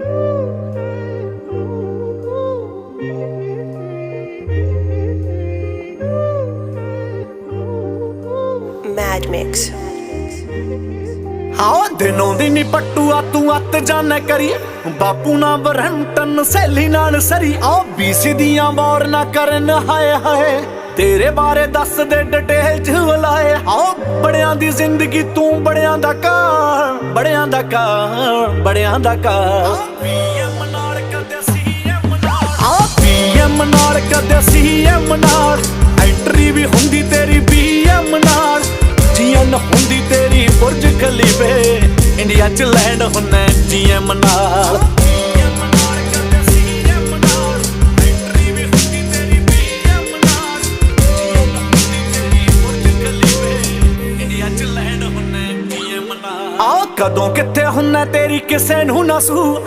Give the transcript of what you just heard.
Mad Mix. ਹਾਂ, ਦਿਨੋਂ ਦਿਨੀ ਪੱਟੂਆ, ਤੂੰ ਅੱਤ ਜਾਣੇ ਕਰੀ। ਬਾਪੂ ਨਾ ਬਰੰਟਨ ਸੈਲੀ ਨਾਲ ਸਰੀ। ਆ ਬੀਸੀ ਦੀਆਂ ਵਾਰ ਨਾ ਕਰਨ, ਹਾਏ ਹਾਏ। ਤੇਰੇ ਬਾਰੇ ਦੱਸ ਦੇ ਡਿਟੇਲ ਚ ਵਲਾਏ। ਆ ਬੜਿਆਂ ਦੀ ਜ਼ਿੰਦਗੀ ਤੂੰ ਬੜਿਆਂ ਦਾ ਕਾਂ ਬੜਿਆਂ ਦਾ ਕਾਂ ਬੜਿਆਂ ਦਾ ਕਾਂ ਪੀਐਮ ਨਾਲ ਕਦੇ ਸੀਐਮ ਨਾਲ। ਆ ਪੀਐਮ ਨਾਲ ਕਦੇ ਸੀਐਮ ਨਾਲ। ਐਂਟਰੀ ਵੀ ਹੁੰਦੀ ਤੇਰੀ ਬੀਐਮ ਨਾਲ। ਜੀਐਨ ਹੁੰਦੀ ਤੇਰੀ ਬੁਰਜ ਖਲੀਫੇ। ਇੰਡੀਆ ਚ ਲੈਂਡ ਹੁੰਨਾ ਜੀਐਮ ਨਾਲ। ਆ ਕਦੋਂ ਕਿੱਥੇ ਹੁੰਨਾ ਤੇਰੀ ਕਿਸੇ ਨੂੰ ਨਾ ਸੂ?